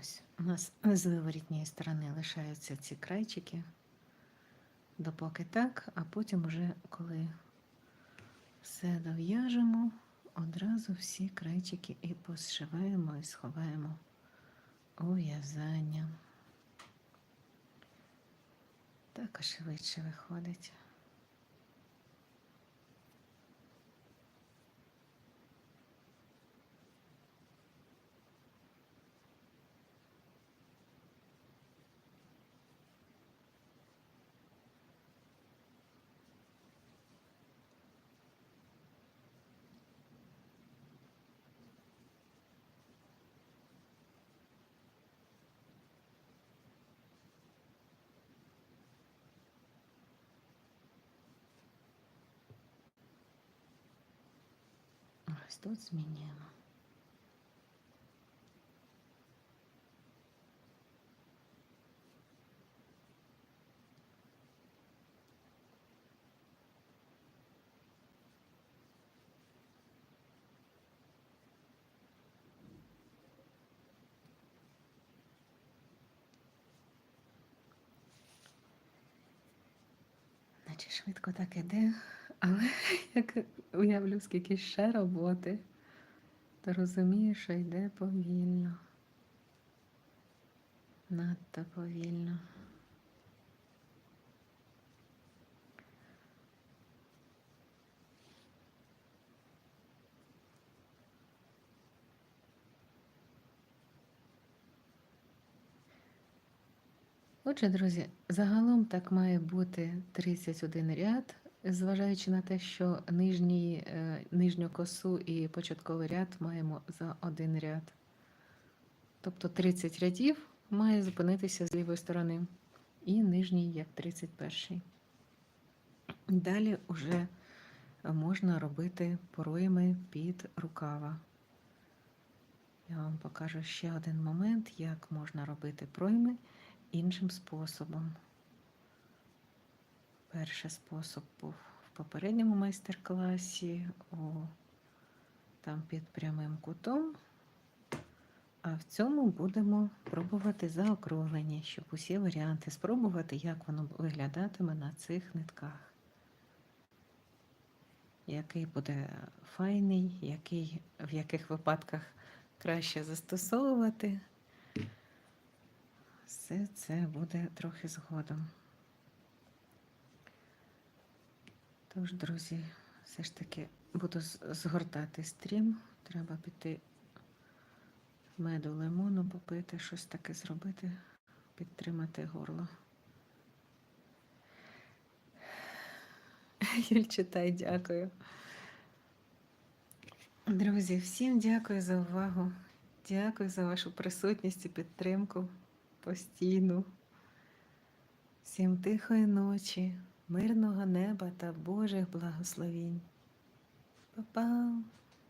Ось у нас з виворітньої сторони лишаються ці крайчики, допоки так, а потім уже коли все дов'яжемо, одразу всі крайчики і позшиваємо і сховаємо у в'язання. Так швидше виходить. Ось тут змінюємо. Наче швидко так іде, але як уявлю, скільки ще роботи, то розумію, що йде повільно. Надто повільно. Отже, друзі, загалом так має бути 31 ряд, зважаючи на те, що нижній, е, нижню косу і початковий ряд маємо за один ряд. Тобто 30 рядів має зупинитися з лівої сторони, і нижній як 31. Далі вже можна робити пройми під рукава. Я вам покажу ще один момент, як можна робити пройми іншим способом. Перший спосіб був в попередньому майстер-класі, там під прямим кутом, а в цьому будемо пробувати заокруглені, щоб усі варіанти спробувати, як воно виглядатиме на цих нитках. Який буде файний, який, в яких випадках краще застосовувати. Все це буде трохи згодом. Тож, друзі, все ж таки буду згортати стрім. Треба піти меду лимону попити, щось таке зробити, підтримати горло. Юль, читай, дякую. Друзі, всім дякую за увагу. Дякую за вашу присутність і підтримку постійну. Всім тихої ночі, мирного неба та Божих благословінь. Па-па!